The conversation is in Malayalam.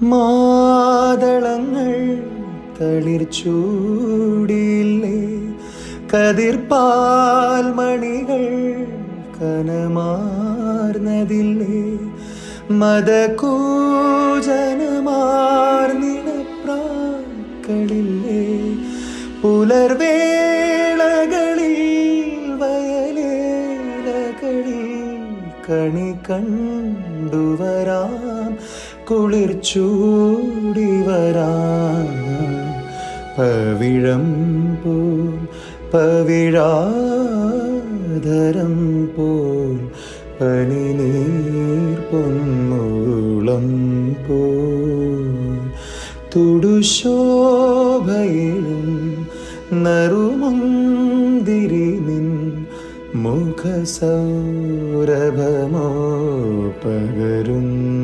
മാതളങ്ങൾ തളിർ ചൂടിയില്ലേ കതിർപ്പാൽ മണികൾ കനമാർന്നതില്ലേ? മതകൂജനമാർന്നിടപ്രാക്കളില്ലേ പുലർവേളകളിൽ വയലേലകളിൽ കണി കണ്ടുവരാം കുളിർ ചൂടി വരാ പവിഴം പോൽ പവിഴാധരം പോൽ പനി നീർപ്പൊന്നൂളം പോൽ. തുടുശോഭയിലും നറുമുന്തിരി നിൻ മുഖസൗരഭമോ പകരുന്നു.